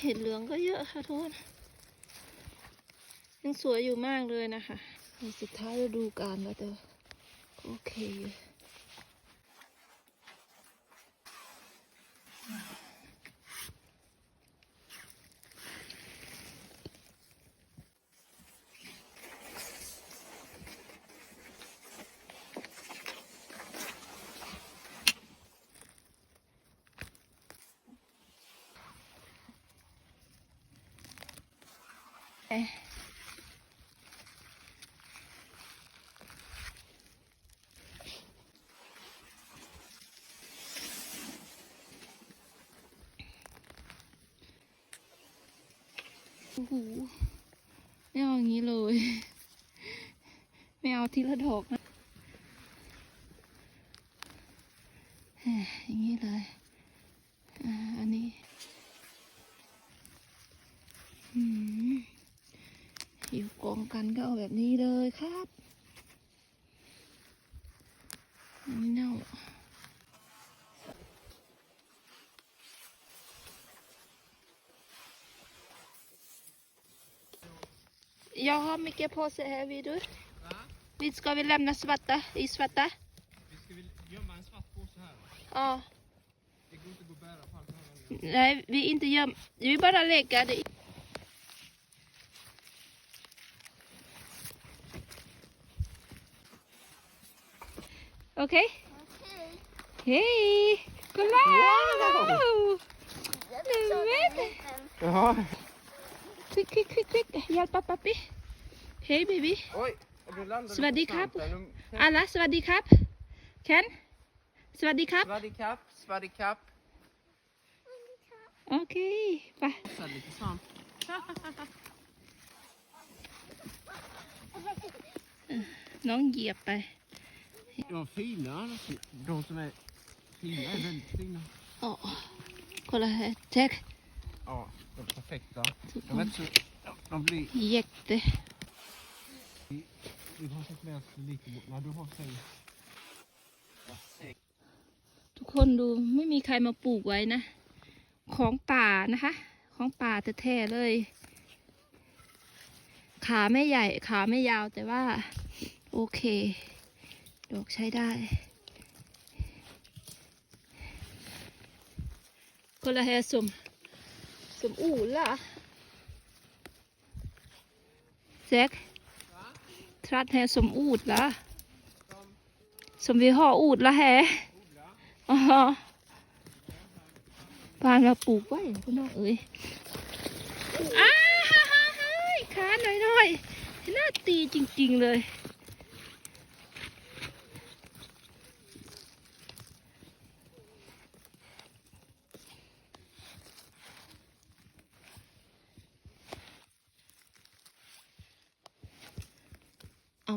เห็ดเหลืองก็เยอะค่ะทุกคนยังสวยอยู่มากเลยนะคะ สุดท้ายฤดูการแล้วเด้อโอเค โอ้โหไม่เอาอย่างนี้เลย ไม่เอาทีละดอกนะ I know. Jag har mycket påse här vid du. Vi ska vi lämna svarta i svarta? Vi ska väl gömma en svart påse här? Ja. Det går inte att gå bära på allt här. Nej, vi inte gömmer. Vi bara lägger det. Okej? Hej! Kolla! Wow! Nämen! Jaha. Quick, quick, quick, quick! Hjälpa pappi. Hej baby. Oj, du landade สวัสดีครับ på sanden. Nu- อาละสวัสดีครับเคน สวัสดีครับ Svadikapp, svadikapp. โอเค ไป Så lite svamp. น้องเหยียบไป De fina, de som är fina är väldigt fina. อ๋อคนละแท็ก Ja, de är perfekta. ทุกค De är น inte så... De blir... เหยียกเต Vi har sett med oss lite... Nej, du har sig. ทุกคนดูไม่มีใครมาปลูกไว้นะ ของป่านะคะ ของป่าแท้ๆเลย ขาไม่ใหญ่ ขาไม่ยาวแต่ว่า โอเค ดอกใช้ได้ คนละแฮสมสมอู่ล่ะแจ็คทรัดแฮสมอูดล่ะสมวิห่ออูดละแฮอ๋อปานมาปลูกไว้พี่น้องเอ้ยอ้าฮ่าฮ่าฮ่าขาหน่อยหน่อยน่าตีจริง ๆ เลย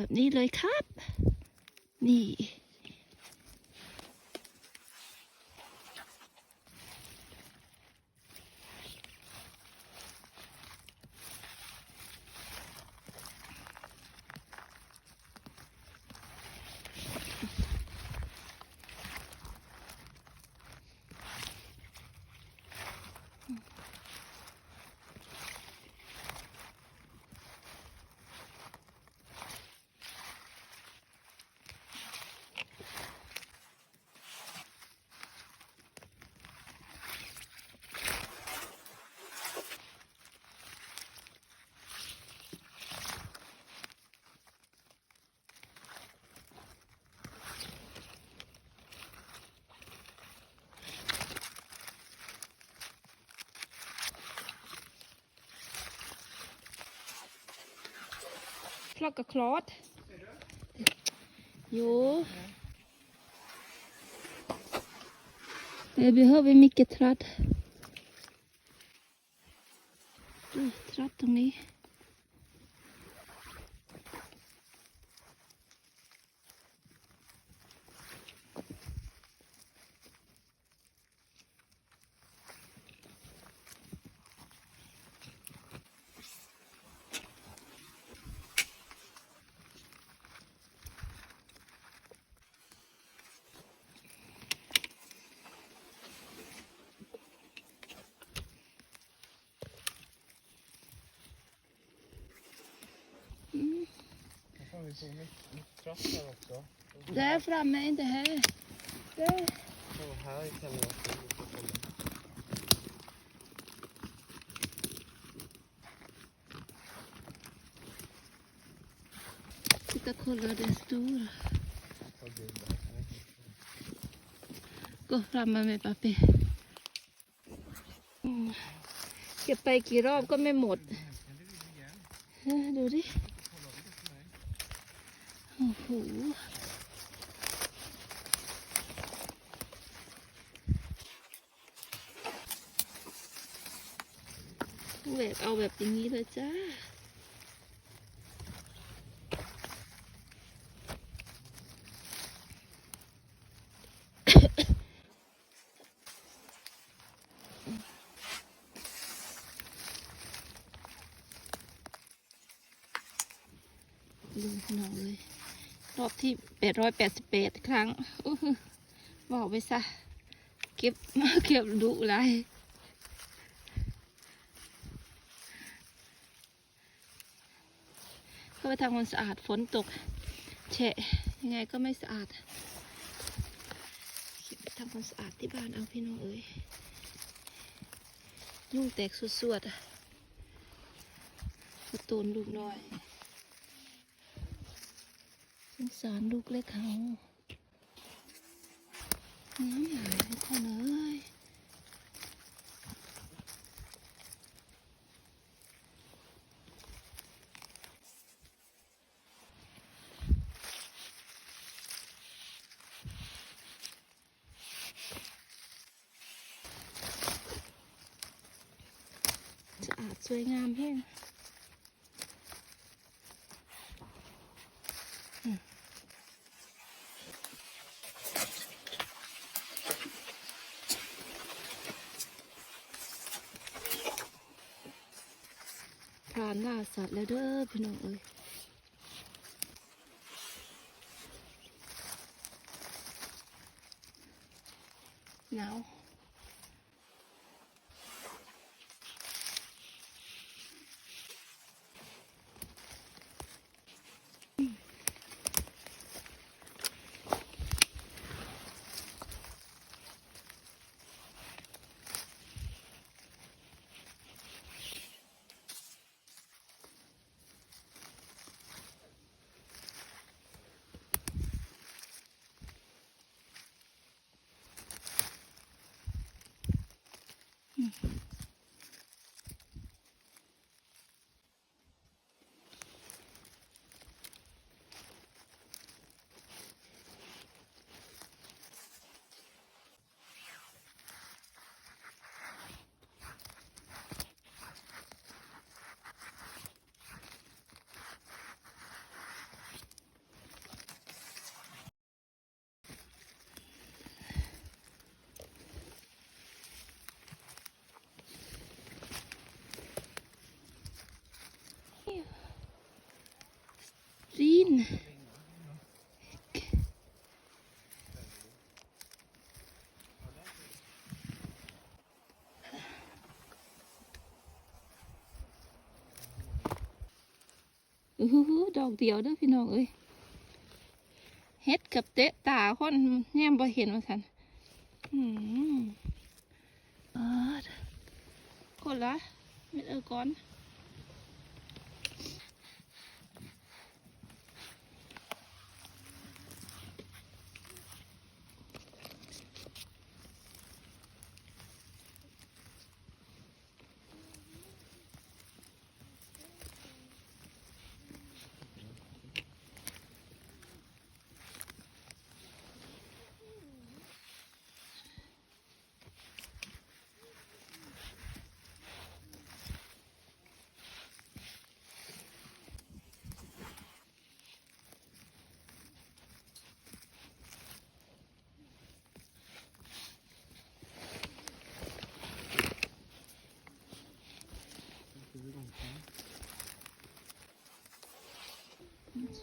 แบบนี้เลยครับ นี่ Klocka klart. Jo. Det behöver mycket tradd. Mm, Tradd ตรงนี้ อ vi får mycket, mycket trassar också. Där framme, inte här. Där. Och här kan jag också. Titta, kolla, det är stor. Gå framme med pappi. อืมเก็บไปกี่รอบก็ไม่หมดเออดูดิ โอ้โห แหวกเอาแบบอย่างนี้เลยจ้าดูหน่อเลย รอบที่แปดร้อยแปดสิบแปดครั้งอบอกไปซะ เก็บมาเก็บดุไรเข้าไปทำความสะอาดฝนตกแฉะยังไงก็ไม่สะอาดทำความสะอาดที่บ้านเอาพี่น้องเอ้ยยุ่งแตกสวดๆอะกระตูนลูกน้อยสงสารลูกเล็กเขาน้ำใหญ่ทุกคนเอ้ย สวยงามแห้งผ่านล่าสัตว์แล้วเด้อพี่น้องเอ้ยหนาว รีน อือหือดอกเดียวเด้อพี่น้องเอ้ยเฮ็ดกับเตะตาคนแนมบ่เห็นว่าสันอืมอาดคนละเม็ดเออก่อน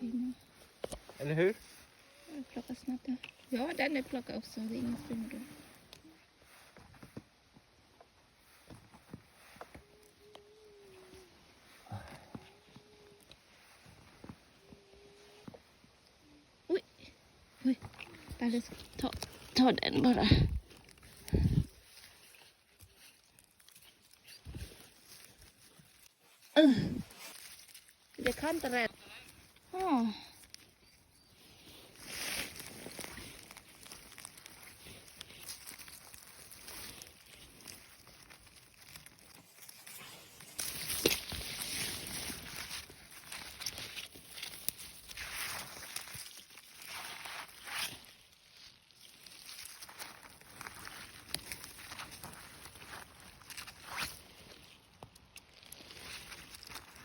Mm. Eller hur? Jag plockar snabbt här. Ja, den är plockad också. Det är ingen springdörr. Oj! Ta, ta den bara. Det kan inte rädda. แอนบ่ละเออเด็กขั้นตะแรด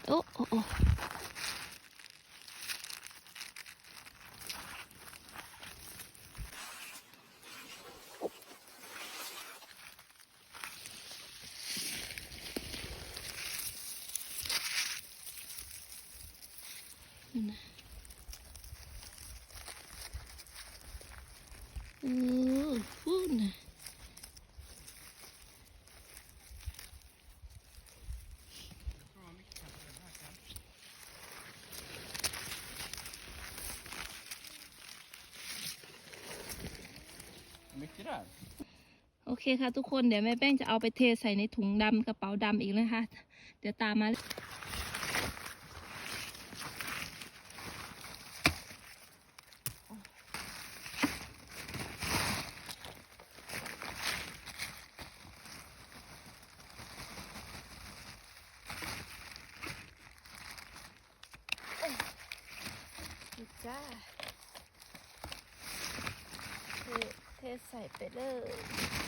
อ๋อโอ้โอ้โอ้นั่นนะเออพูดนะ Mycket där. โอเคค่ะทุกคนเดี๋ยวแม่แป้งจะเอาไปเทใส่ในถุงดำกระเป๋าดำอีกนะคะ เดี๋ยวตามมานี่จ้าเทเท ใส่ไปเลย